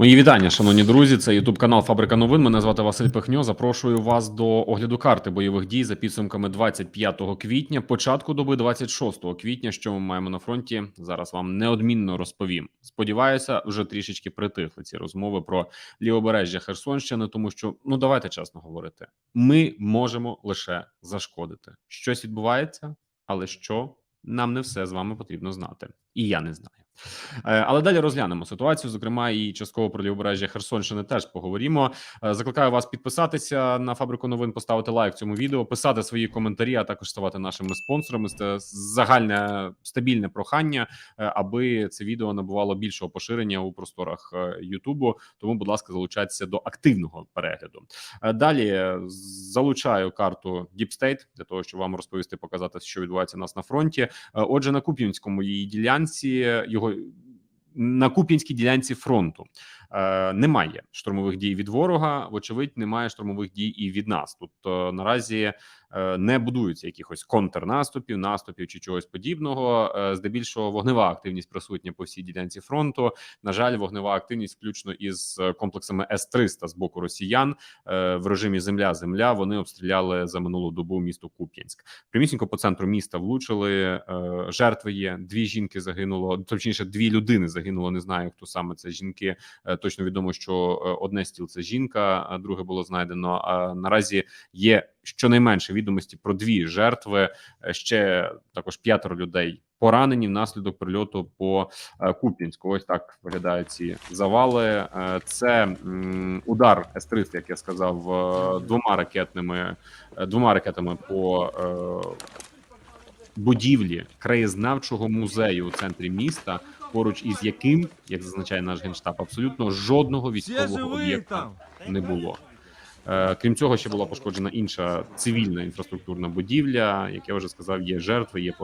Мої вітання, шановні друзі. Це Ютуб канал Фабрика новин. Мене звати Василь Пихньо. Запрошую вас до огляду карти бойових дій за підсумками 25 квітня, початку доби 26 квітня. Що ми маємо на фронті? Зараз вам неодмінно розповім. Сподіваюся, вже трішечки притихли ці розмови про лівобережжя Херсонщини, тому що ну давайте чесно говорити. Ми можемо лише зашкодити. Щось відбувається, але що нам не все з вами потрібно знати, і я не знаю. Е, Але далі розглянемо ситуацію. Зокрема, і частково про лівобережжя Херсонщини теж поговоримо. Е, Закликаю вас підписатися на фабрику новин, поставити лайк цьому відео, писати свої коментарі, а також ставати нашими спонсорами. Це загальне стабільне прохання, е, аби це відео набувало більшого поширення у просторах Ютубу. Тому, будь ласка, залучайтеся до активного перегляду. Далі залучаю карту Deep State для того, щоб вам розповісти, показати, що відбувається у нас на фронті. Отже, на Куп'янському її ділянці його на Куп'янській ділянці фронту е, немає штурмових дій від ворога. Вочевидь, немає штурмових дій і від нас. Тут е, наразі е, не будуються якихось контрнаступів, наступів чи чогось подібного. Е, здебільшого вогнева активність присутня по всій ділянці фронту. На жаль, вогнева активність, включно із е, комплексами С-300 з боку росіян е, в режимі земля-земля. Вони обстріляли за минулу добу місто Куп'янськ. Прямісінько по центру міста влучили. е, Жертви є. Дві жінки загинуло. Точніше, дві людини загинуло. Не знаю, хто саме це жінки. Точно відомо, що е, одне з тіл це жінка, а друге було знайдено. А наразі є щонайменше відомості про дві жертви. Е, Ще також п'ятеро людей поранені внаслідок прильоту по е, Куп'янську. Ось так виглядають ці завали. Це удар С-300, як я сказав, двома ракетними двома ракетами по будівлі краєзнавчого музею у центрі міста, поруч із яким, як зазначає наш генштаб, абсолютно жодного військового об'єкта не було. Е, Крім цього, ще була пошкоджена інша цивільна інфраструктурна будівля. Як я вже сказав, є жертви, є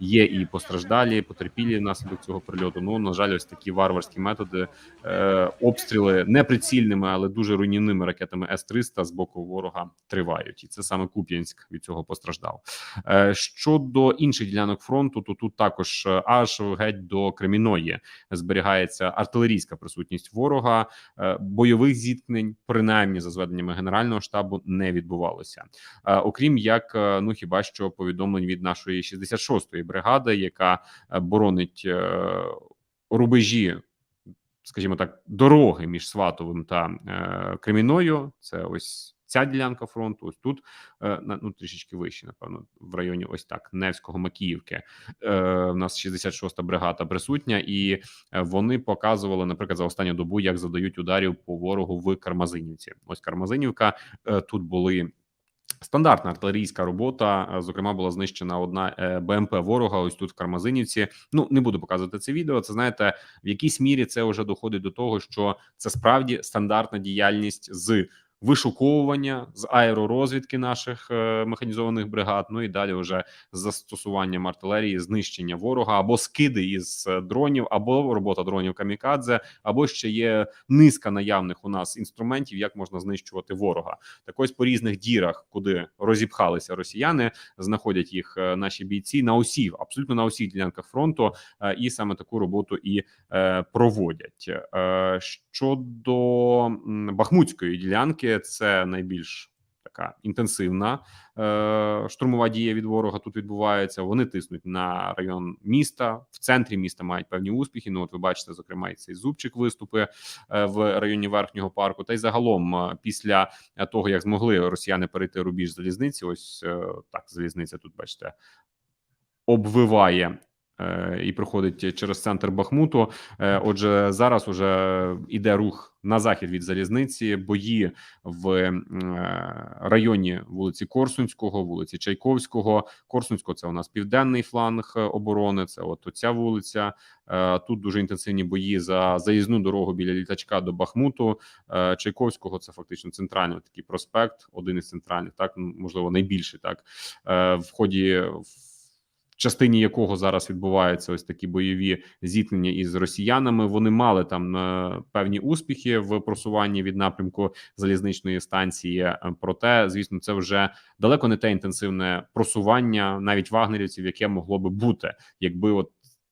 є і постраждалі, потерпілі внаслідок цього прильоту. Ну на жаль, ось такі варварські методи е, обстріли неприцільними, але дуже руйнівними ракетами С-300 з боку ворога тривають, і це саме Куп'янськ від цього постраждав. Е, Щодо інших ділянок фронту, то тут також аж геть до Креміної зберігається артилерійська присутність ворога. Бойових зіткнень, принаймні за зведеннями генерального штабу, не відбувалося. Е, Окрім як, е, ну хіба що повідомлень від нашої 66-ї бригади, яка е, боронить рубежі. Скажімо так, дороги між Сватовим та е, Креміною. Це ось ця ділянка фронту. Ось тут е, ну трішечки вище, напевно, в районі ось так Невського Макіївки. Е, у нас 66-та бригада присутня, і е, вони показували, наприклад, за останню добу, як завдають ударів по ворогу в Кармазинівці. Ось Кармазинівка. Е, тут були. Стандартна артилерійська робота, Е, зокрема, була знищена одна е, БМП ворога. Ось тут в Кармазинівці. Ну не буду показувати це відео. Це знаєте, в якійсь мірі це вже доходить до того, що це справді стандартна діяльність з вишуковування з аеророзвідки наших е, механізованих бригад. Ну і далі вже з застосуванням артилерії, знищення ворога або скиди із е, дронів, або робота дронів камікадзе, або ще є низка наявних у нас інструментів, як можна знищувати ворога. Так ось по різних дірах, куди розіпхалися росіяни, знаходять їх е, наші бійці на усіх, абсолютно на усіх ділянках фронту, і саме таку роботу і проводять. Щодо Бахмутської ділянки, це найбільш така інтенсивна е, штурмова дія від ворога тут відбувається. Вони тиснуть на район міста. В центрі міста мають певні успіхи. Ну, от ви бачите, зокрема, і цей зубчик виступи е, в районі верхнього парку. Та й загалом, е, після того як змогли росіяни перейти рубіж залізниці, ось е, так залізниця тут бачите обвиває. Е, І проходить через центр Бахмуту. Е, Отже, зараз уже іде рух на захід від залізниці. Бої в е, районі вулиці Корсунського, вулиці Чайковського. Корсунського це у нас південний фланг оборони. Це от оця вулиця. Тут дуже інтенсивні бої за заїзну дорогу біля літачка до Бахмуту. Чайковського це фактично центральний такий проспект, один із центральних, так можливо, найбільший так в ході. Частині якого зараз відбуваються ось такі бойові зіткнення із росіянами. Вони мали там е, певні успіхи в просуванні від напрямку залізничної станції. Е, Проте, звісно, це вже далеко не те інтенсивне просування навіть вагнерівців, яке могло би бути, якби от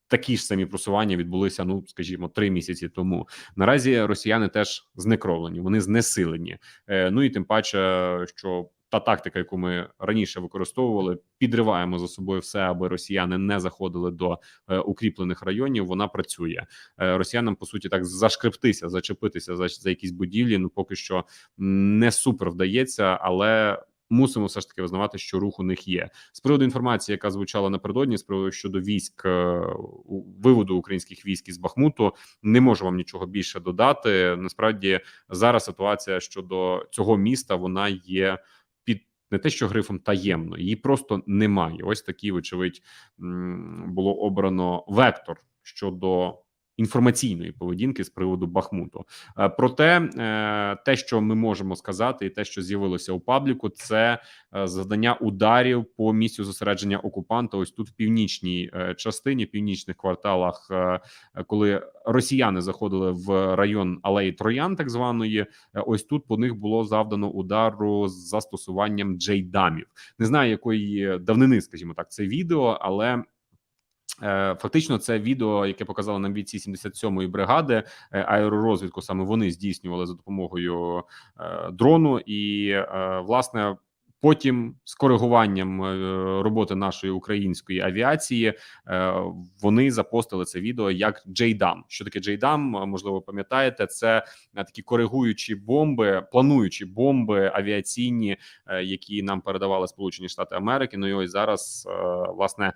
такі ж самі просування відбулися, ну скажімо, три місяці тому. Наразі росіяни теж знекровлені, вони знесилені. Е, ну і тим паче, що та тактика, яку ми раніше використовували, підриваємо за собою все, аби росіяни не заходили до е, укріплених районів. Вона працює Е, росіянам. По суті, так зашкрептися, зачепитися за, за якісь будівлі. Ну поки що не супер вдається, але. Мусимо все ж таки визнавати, що рух у них є з приводу інформації, яка звучала напередодні, з приводу щодо військ е, виводу українських військ із Бахмуту. Не можу вам нічого більше додати. Насправді зараз ситуація щодо цього міста вона є не те, що грифом таємно, її просто немає. Ось такий, вочевидь, було обрано вектор щодо. Інформаційної поведінки з приводу Бахмуту, Е, проте е, те, що ми можемо сказати, і те, що з'явилося у пабліку, це е, завдання ударів по місцю зосередження окупанта. Ось тут в північній частині, в північних кварталах, коли росіяни заходили в район алеї Троян, так званої, ось тут по них було завдано удару з застосуванням джейдамів. Не знаю якої давнини, скажімо так, це відео, але. Е, Фактично, це відео, яке показали нам бійці 77-ї бригади е, аеророзвідку. Саме вони здійснювали за допомогою е, дрону, і власне потім з коригуванням роботи нашої української авіації вони запостили це відео як Джейдам. Що таке Джейдам? Можливо, пам'ятаєте, це такі коригуючі бомби, плануючі бомби авіаційні, які нам передавали Сполучені Штати Америки. Ну і ось зараз власне.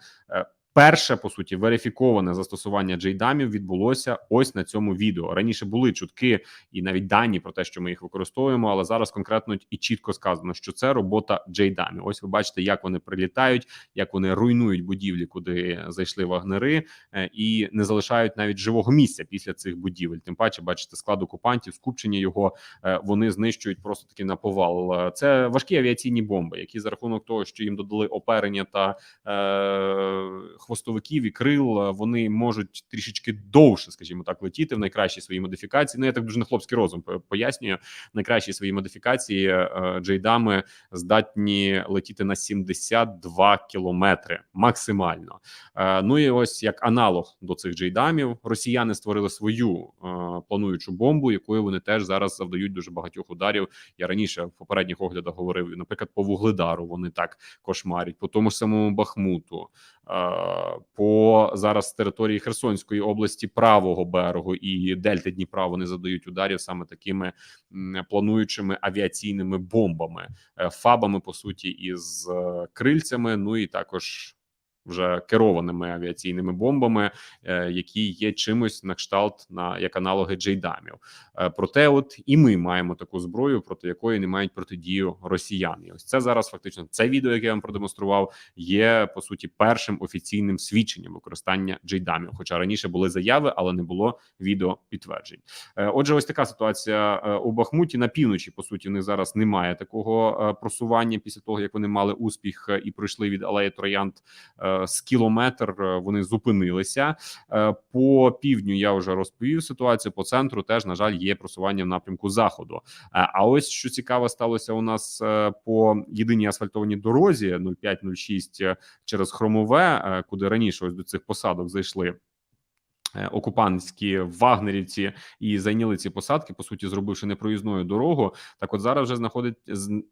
Перше по суті верифіковане застосування джейдамів відбулося ось на цьому відео. Раніше були чутки і навіть дані про те, що ми їх використовуємо, але зараз конкретно і чітко сказано, що це робота джейдамів. Ось ви бачите, як вони прилітають, як вони руйнують будівлі, куди зайшли вагнери, е, і не залишають навіть живого місця після цих будівель. Тим паче, бачите, склад окупантів, скупчення його е, вони знищують просто таки на повал. Це важкі авіаційні бомби, які за рахунок того, що їм додали оперення та е, хвостовиків і крил, е, вони можуть трішечки довше, скажімо так, летіти в найкращій своїй модифікації. Ну я так дуже на хлопський розум пояснюю. Найкращі свої модифікації е, джейдами здатні летіти на 72 кілометри максимально. Е, Ну і ось як аналог до цих джейдамів, росіяни створили свою е, плануючу бомбу, якою вони теж зараз завдають дуже багатьох ударів. Я раніше в попередніх оглядах говорив, наприклад, по вугледару вони так кошмарять, по тому ж самому Бахмуту, е, по зараз території Херсонської області правого берегу і дельти Дніпра вони задають ударів саме такими плануючими авіаційними бомбами, е, фабами по суті, із е, крильцями. Ну і також. Вже керованими авіаційними бомбами, е, які є чимось на кшталт на як аналоги джейдамів. Е, Проте, от і ми маємо таку зброю, проти якої не мають протидію росіяни. Ось це зараз фактично це відео, яке я вам продемонстрував, є по суті першим офіційним свідченням використання джейдамів. Хоча раніше були заяви, але не було відео підтверджень. Е, Отже, ось така ситуація у Бахмуті на півночі. По суті, в них зараз немає такого просування після того, як вони мали успіх і пройшли від алеї Троянд з кілометр. е, Вони зупинилися Е, по півдню. Я вже розповів ситуацію. По центру теж на жаль є просування в напрямку заходу. Е, А ось що цікаво сталося у нас по єдиній асфальтованій дорозі 0506 е, через Хромове, куди раніше ось до цих посадок зайшли. Е, Окупантські вагнерівці і зайняли ці посадки, по суті, зробивши непроїзною дорогу. Так, от зараз вже знаходить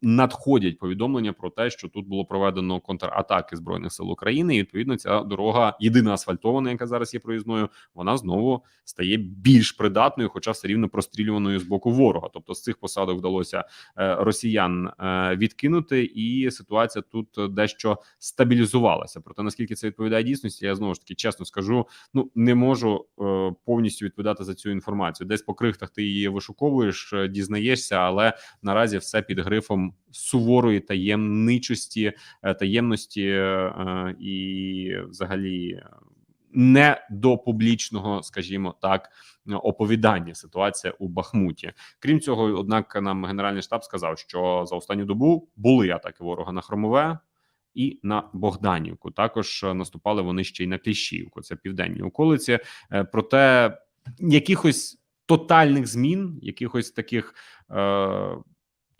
надходять повідомлення про те, що тут було проведено контратаки збройних сил України. І відповідно ця дорога, єдина асфальтована, яка зараз є проїзною, вона знову стає більш придатною, хоча все рівно прострілюваною з боку ворога. Тобто з цих посадок вдалося е, росіян е, відкинути, і ситуація тут дещо стабілізувалася. Проте наскільки це відповідає дійсності, я знову ж таки чесно скажу. Ну не можу е, повністю відповідати за цю інформацію. Десь по крихтах ти її вишуковуєш, е, дізнаєшся, але наразі все під грифом суворої таємничості, е, таємності і взагалі. Не до публічного, скажімо так, оповідання ситуація у Бахмуті. Крім цього, однак нам генеральний штаб сказав, що за останню добу були атаки ворога на Хромове і на Богданівку. Також е, наступали вони ще й на Кліщівку. Це південні околиці. Е, Проте якихось тотальних змін, якихось таких е,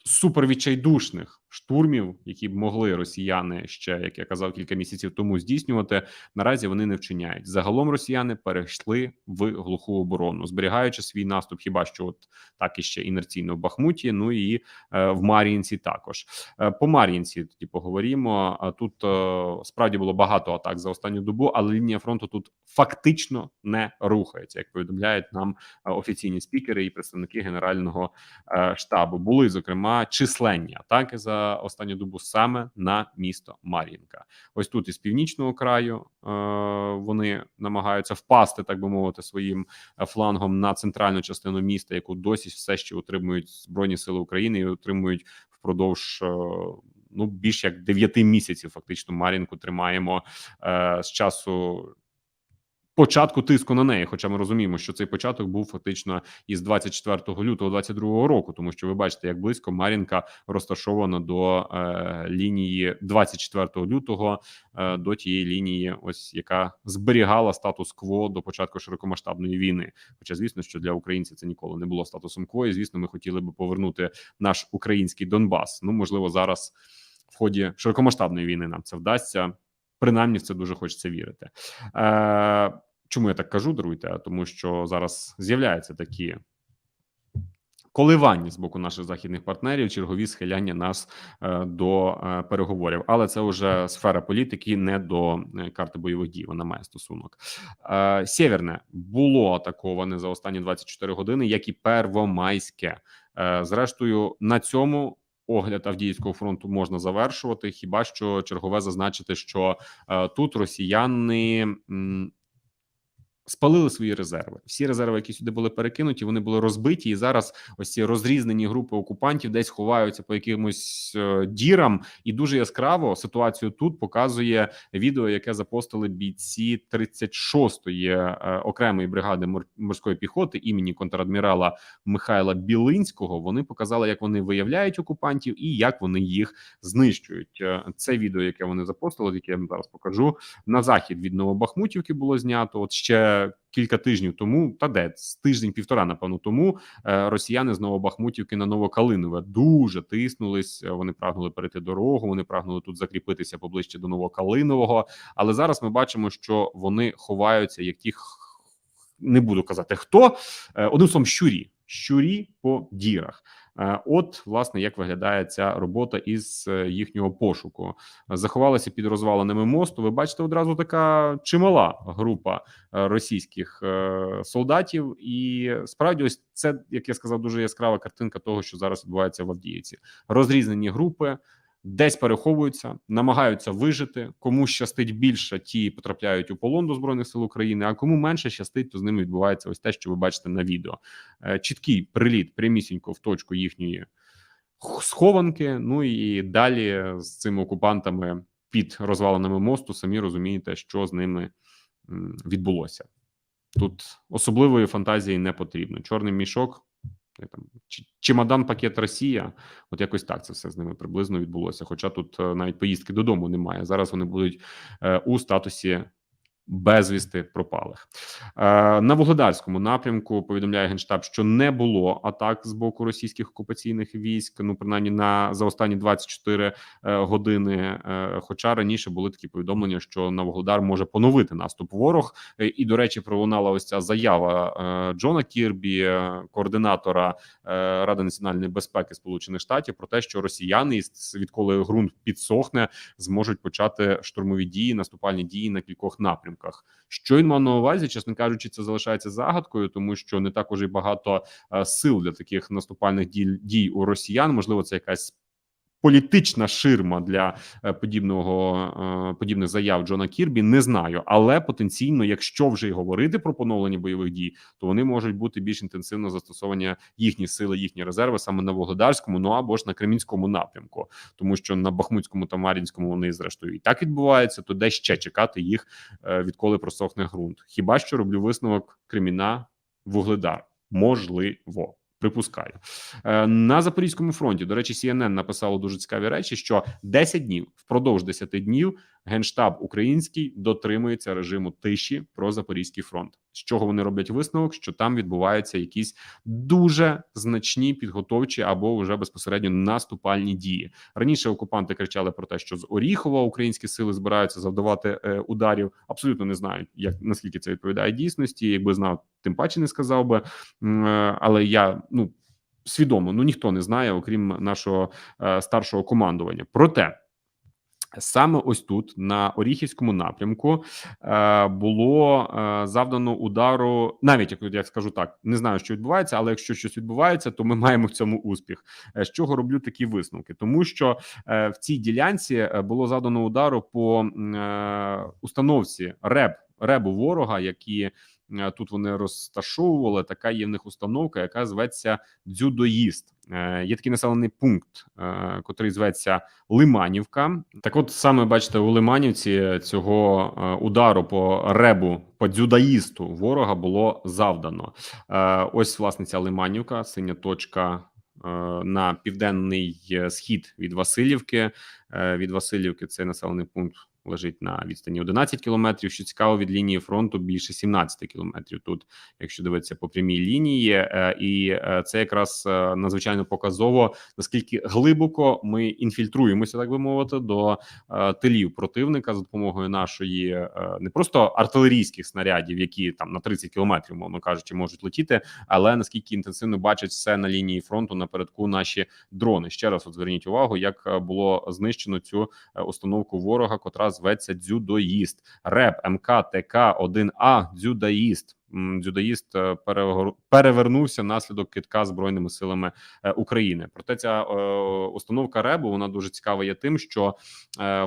супервідчайдушних штурмів, які б могли росіяни ще, як я казав, кілька місяців тому здійснювати. Наразі вони не вчиняють. Загалом росіяни перейшли в глуху оборону, зберігаючи свій наступ, хіба що от так і ще інерційно в Бахмуті. Ну і е, в Мар'їнці також Е, по Мар'їнці. Тоді поговоримо. А тут е, справді було багато атак за останню добу, але лінія фронту тут фактично не рухається, як повідомляють нам е, офіційні спікери і представники генерального е, штабу. Були зокрема численні атаки за останню добу саме на місто Мар'їнка. Ось тут із північного краю е, вони намагаються впасти, так би мовити, своїм е, флангом на центральну частину міста, яку досі все ще утримують збройні сили України і утримують впродовж. е, Ну, більш як 9 місяців, фактично, Мар'їнку тримаємо е, з часу початку тиску на неї. Хоча ми розуміємо, що цей початок був фактично із 24 лютого 22 року, тому що ви бачите, як близько Мар'їнка розташована до е, лінії 24 лютого, е, до тієї лінії, ось яка зберігала статус-кво до початку широкомасштабної війни. Хоча, звісно, що для українців це ніколи не було статусом кво, і звісно, ми хотіли би повернути наш український Донбас. Ну можливо, зараз в ході широкомасштабної війни нам це вдасться. Принаймні, в це дуже хочеться вірити. Е, Чому я так кажу, даруйте? Тому що зараз з'являються такі коливання з боку наших західних партнерів, чергові схиляння нас е, до е, переговорів. Але це вже сфера політики, не до е, карти бойових дій. Вона має стосунок. Е, Сєвєрне було атаковане за останні 24 години, як і Первомайське. Е, Зрештою, на цьому огляд Авдіївського фронту можна завершувати. Хіба що чергове зазначити, що е, тут росіяни. Спалили свої резерви. Всі резерви, які сюди були перекинуті, вони були розбиті, і зараз ось ці розрізнені групи окупантів десь ховаються по якимось е, дірам. І дуже яскраво ситуацію тут показує відео, яке запостили бійці 36-ї е, окремої бригади мор- морської піхоти імені контрадмірала Михайла Білинського. Вони показали, як вони виявляють окупантів і як вони їх знищують. Е, Це відео, яке вони запостили, яке я вам зараз покажу на захід від Новобахмутівки було знято. От ще кілька тижнів тому, та де з тиждень півтора, напевно, тому е, росіяни з Новобахмутівки на Новокалинове дуже тиснулись. е, Вони прагнули перейти дорогу. Вони прагнули тут закріпитися поближче до Новокалинового. Але зараз ми бачимо, що вони ховаються, як ті не буду казати хто е, одним словом, щурі. Щурі по дірах. Е, От, власне, як виглядає ця робота із е, їхнього пошуку. Заховалися під розваленими мосту. Ви бачите, одразу така чимала група е, російських солдатів, і справді, ось це, як я сказав, дуже яскрава картинка того, що зараз відбувається в Авдіївці. Розрізнені групи. Десь переховуються, намагаються вижити. Кому щастить більше, ті потрапляють у полон до збройних сил України. А кому менше щастить, то з ними відбувається ось те, що ви бачите на відео. Е, Чіткий приліт прямісінько в точку їхньої схованки. Ну і далі з цими окупантами під розвалинами мосту самі розумієте, що з ними відбулося. Тут особливої фантазії не потрібно. Чорний мішок, як там чемодан, пакет Росія. От якось так це все з ними приблизно відбулося. Хоча тут е, навіть поїздки додому немає. Зараз вони будуть е, у статусі безвісти пропалих. Е, на вугледарському напрямку повідомляє генштаб, що не було атак з боку російських окупаційних військ. Ну принаймні на за останні 24 е, години. Е, хоча раніше були такі повідомлення, що на вугледар може поновити наступ ворог. І до речі, пролунала ось ця заява Джона Кірбі, координатора Ради національної безпеки Сполучених Штатів, про те, що росіяни, відколи ґрунт підсохне, зможуть почати штурмові дії, наступальні дії на кількох напрямках. Що він мав на увазі, чесно кажучи, це залишається загадкою, тому що не так уже й багато е, сил для таких наступальних дій, дій у росіян. Можливо, це якась. Політична ширма для е, подібного е, подібних заяв Джона Кірбі не знаю, але потенційно, якщо вже й говорити про поновлення бойових дій, то вони можуть бути більш інтенсивно застосовані їхні сили, їхні резерви саме на Вугледарському, ну або ж на Кремінському напрямку, тому що на Бахмутському та Мар'їнському вони зрештою і так відбуваються. То де ще чекати їх, е, відколи просохне ґрунт? Хіба що роблю висновок Креміна Вугледар? Можливо. Припускаю Е, на запорізькому фронті. До речі, CNN написало дуже цікаві речі, що 10 днів впродовж 10 днів генштаб український дотримується режиму тиші про запорізький фронт. З чого вони роблять висновок? Що там відбуваються якісь дуже значні підготовчі або вже безпосередньо наступальні дії. Раніше окупанти кричали про те, що з Оріхова українські сили збираються завдавати е, ударів. Абсолютно не знають, як наскільки це відповідає дійсності. Якби знав, тим паче не сказав би. Е, Але я ну свідомо, ну ніхто не знає, окрім нашого е, старшого командування. Проте. Саме ось тут, на Оріхівському напрямку, е, було е, завдано удару. Навіть як я скажу так, не знаю, що відбувається, але якщо щось відбувається, то ми маємо в цьому успіх. Е, З чого роблю такі висновки? Тому що в цій ділянці було завдано удару по установці РЕБ ребу ворога, які тут вони розташовували. Така є в них установка, яка зветься Дзюдоїст. Е, Є такий населений пункт, е, котрий зветься Лиманівка. Так, от саме бачите, у Лиманівці цього е, удару по ребу по дзюдаїсту ворога було завдано. Ось власне ця Лиманівка, синя точка. На південний схід від Васильівки. Від Васильівки цей населений пункт лежить на відстані 11 кілометрів. Що цікаво, від лінії фронту більше 17 кілометрів. Тут, якщо дивитися по прямій лінії, Е, і е, це якраз е, надзвичайно показово, наскільки глибоко ми інфільтруємося, так би мовити, до тилів противника за допомогою нашої не просто артилерійських снарядів, які там на 30 кілометрів, мовно кажучи, можуть летіти, але наскільки інтенсивно бачать все на лінії фронту напередку наші дрони. Ще раз от зверніть увагу, як було знищено цю установку ворога, котра зветься дзюдоїст, РЕП МК ТК 1А дзюдоїст. Дзюдоїст е, перевернувся внаслідок китка збройними силами е, України. Проте ця е, установка РЕБу вона дуже цікава є тим, що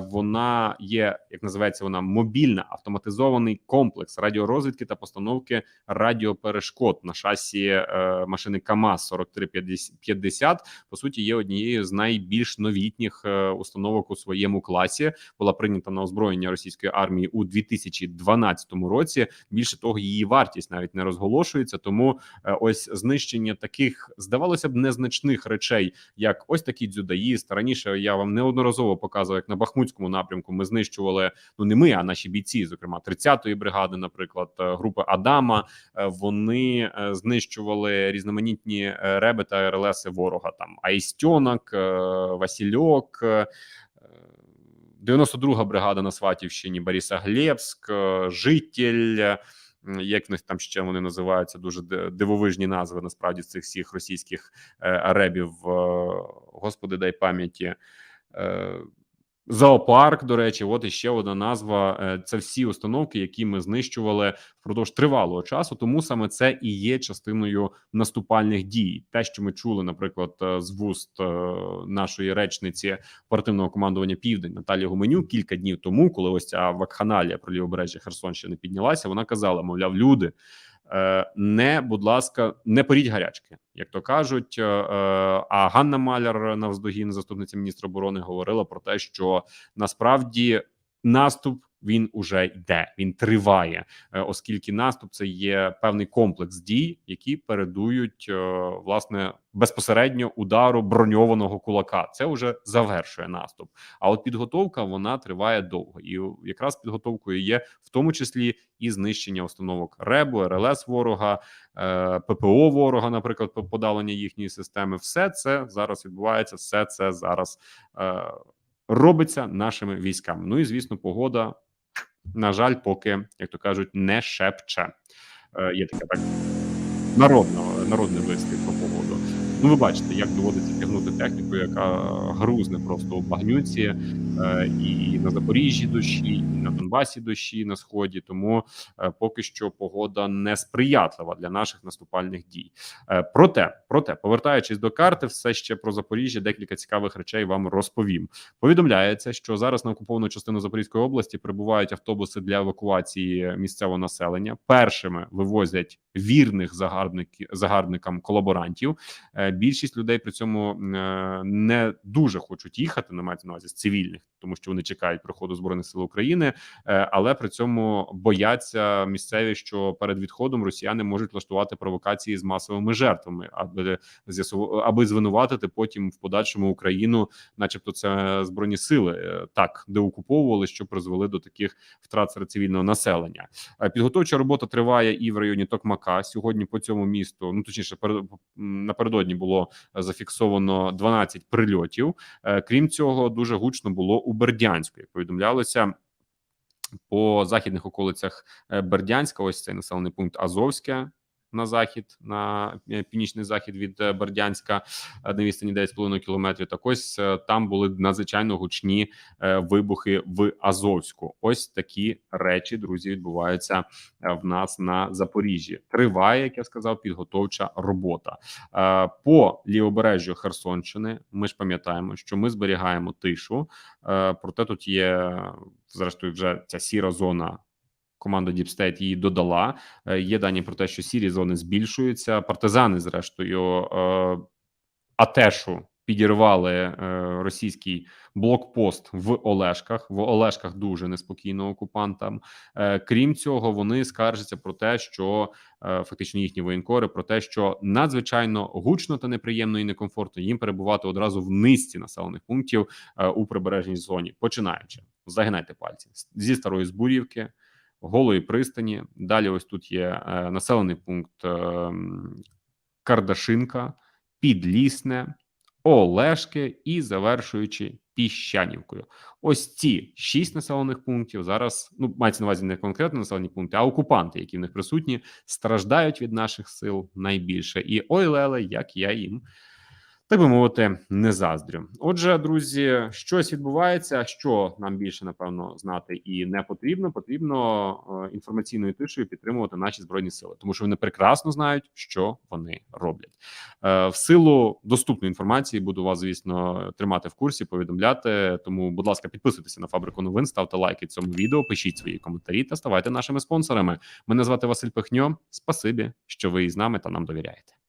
вона є, як називається вона мобільна автоматизований комплекс радіорозвідки та постановки радіоперешкод на шасі машини КАМАЗ 4350. По суті, є однією з найбільш новітніх установок у своєму класі. Була прийнята на озброєння російської армії у 2012 році. Більше того, її вартість навіть не розголошується. Тому е, ось знищення таких здавалося б незначних речей, як ось такий дзюдаїст. Раніше я вам неодноразово показував, як на Бахмутському напрямку ми знищували ну не ми, а наші бійці, зокрема 30-ї бригади, наприклад, е, групи Адама. Е, Вони знищували різноманітні реби та РЛС ворога. Там Айстьонок, Васильок. е, 92-га бригада на Сватівщині, Борисоглебськ, Житель. Е, Як них там ще вони називаються дуже дивовижні назви насправді цих всіх російських е, ребів. е, Господи, дай пам'яті. Зоопарк, до речі, от іще одна назва. Е, Це всі установки, які ми знищували впродовж тривалого часу. Тому саме це і є частиною наступальних дій. Те, що ми чули, наприклад, е, з вуст е, нашої речниці оперативного командування Південь Наталії Гуменю кілька днів тому, коли ось ця вакханалія про лівобережжя Херсонщини піднялася. Вона казала: мовляв, люди. Е, Не, будь ласка, не поріть гарячки, як то кажуть. Е, е, А Ганна Маляр, навздогін, заступниця міністра оборони, говорила про те, що насправді наступ він уже йде, він триває, е, оскільки наступ це є певний комплекс дій, які передують е, власне безпосередньо удару броньованого кулака. Це вже завершує наступ. А от підготовка вона триває довго, і якраз підготовкою є в тому числі і знищення установок РЕБу, РЛС ворога, е, ППО ворога, наприклад, по- подалення їхньої системи. Все це зараз відбувається, все це зараз робиться нашими військами. Ну і звісно, погода, на жаль, поки як то кажуть, не шепче. Е, є таке так народно, народний вислів про погоду. Ну, ви бачите, як доводиться тягнути техніку, яка грузне просто у багнюці, е, і на Запоріжжі дощі, і на Донбасі дощі на сході. Тому е, поки що погода не сприятлива для наших наступальних дій. Е, проте, проте, повертаючись до карти, все ще про Запоріжжя, декілька цікавих речей вам розповім. Повідомляється, що зараз на окуповану частину Запорізької області прибувають автобуси для евакуації місцевого населення. Першими вивозять вірних загарбників загарбникам колаборантів. Е, Більшість людей при цьому е, не дуже хочуть їхати, не мається на увазі з цивільних тому що вони чекають приходу збройних сил України, е, але при цьому бояться місцеві, що перед відходом росіяни можуть влаштувати провокації з масовими жертвами, аби аби звинуватити потім в подальшому Україну, начебто, це збройні сили е, так деокуповували, що призвели до таких втрат серед цивільного населення. Підготовча робота триває і в районі Токмака. Сьогодні по цьому місту, ну точніше, перед напередодні було е, зафіксовано 12 прильотів. Е, Крім цього, дуже гучно було у Бердянську, як повідомлялося. По західних околицях е, Бердянська, ось цей населений пункт Азовське на захід, на е, північний захід від е, Бердянська е, на відстані 9,5 кілометрів. Так ось там були надзвичайно гучні вибухи в Азовську. Ось такі речі, друзі, відбуваються в нас на Запоріжжі. Триває, як я сказав, підготовча робота по лівобережжю Херсонщини. Ми ж пам'ятаємо, що ми зберігаємо тишу. Проте тут є зрештою вже ця сіра зона. Команда Deep State її додала. Е, Є дані про те, що сірі зони збільшуються. Партизани, зрештою, е, Атешу підірвали е, російський блокпост в Олешках. В Олешках дуже неспокійно окупантам. Крім цього, вони скаржаться про те, що фактично їхні воєнкори про те, що надзвичайно гучно та неприємно і некомфортно їм перебувати одразу в низці населених пунктів у прибережній зоні, починаючи загинайте пальці зі старої збурівки. Голої пристані. Далі, ось тут є е, населений пункт е, Кардашинка, Підлісне, Олешки і завершуючи Піщанівкою. Ось ці шість населених пунктів зараз ну мається на увазі не конкретно населені пункти, а окупанти, які в них присутні, страждають від наших сил найбільше. І ой, леле, як я їм. Так би мовити, не заздрю. Отже, друзі, щось відбувається. Що нам більше напевно знати і не потрібно. Потрібно е, інформаційною тишею підтримувати наші збройні сили, тому що вони прекрасно знають, що вони роблять. Е, в силу доступної інформації буду вас, звісно, тримати в курсі, повідомляти. Тому, будь ласка, підписуйтеся на фабрику новин, ставте лайки цьому відео, пишіть свої коментарі та ставайте нашими спонсорами. Мене звати Василь Пихньо. Спасибі, що ви із нами та нам довіряєте.